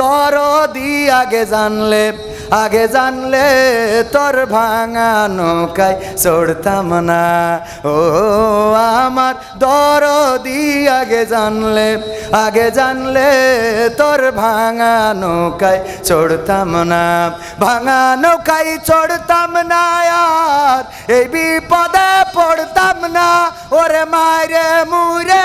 দরদি আগে জানলে আগে জানলে তোর ভাঙা নৌকায় চড়তাম না। ও আমার দরদি আগে জানলে আগে জানলে তোর ভাঙা নৌকায় চড়তাম না। ভাঙা নৌকায় চড়তাম না আর, এই বিপদে পড়তাম না। ওরে মায়েরে মুরে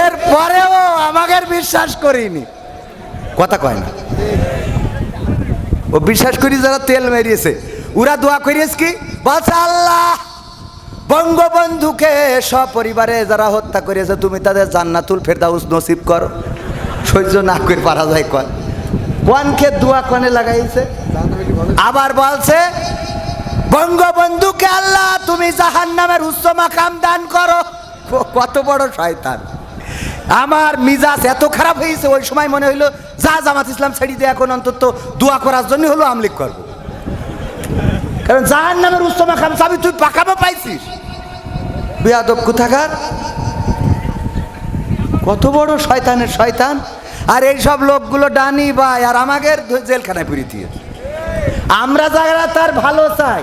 এর পরেও আমাদের বিশ্বাস করিনি। কথা কয় না। ও বিশ্বাস করি যারা তেল মেরিয়েছে, ওরা দোয়া করিয়েছে কি? আল্লাহ, বঙ্গবন্ধুকে সপরিবারে যারা হত্যা করিয়েছে তুমি তাদের জান্নাতুল ফেরদাউস নসিব করো। সহ্য না করে পারা যায় কন। কোনকে দোয়া কনে লাগাইছে। আবার বলছে, বঙ্গবন্ধুকে আল্লাহ, তুমি জাহান নামের উচ্চ মাকাম দান করো। কত বড় শয়তান। আমার মিজাজ এত খারাপ হয়েছে, ওই সময় মনে হইল, যা জামাত ইসলাম ছেড়ে দিয়ে এখন অন্তত দোয়া করার জন্য হলো আমলিক করব। কারণ জাহান নামের উচ্চ মাকাম চাবি তুই পাকাবো পাইছিস। বেয়াদব কোথাকার? কত বড় শয়তানের শয়তান। আর এই সব লোকগুলো ডানি ভাই, আর আমাদের জেলখানায় পুরি দিয়ে আমরা যারা তার ভালো চাই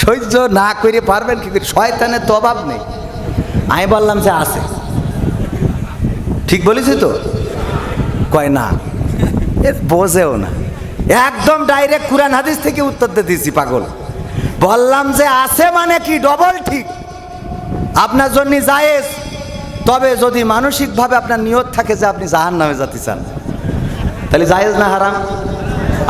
সহ্য না করে পারবেন কি শয়তানের তো অভাব নেই। আমি বললাম যে আছে। ঠিক বলেছি তো? কয় না বোঝেও না। একদম ডাইরেক্ট কুরআন হাদিস থেকে উত্তর দিয়ে দিয়েছি, পাগল। বললাম যে আছে মানে কি? ডবল ঠিক। আপনার জন্য জায়েজ। তবে যদি মানসিকভাবে আপনার নিয়ত থাকে যে আপনি জাহান নামে যেতে চান, তাহলে জায়েজ না হারাম?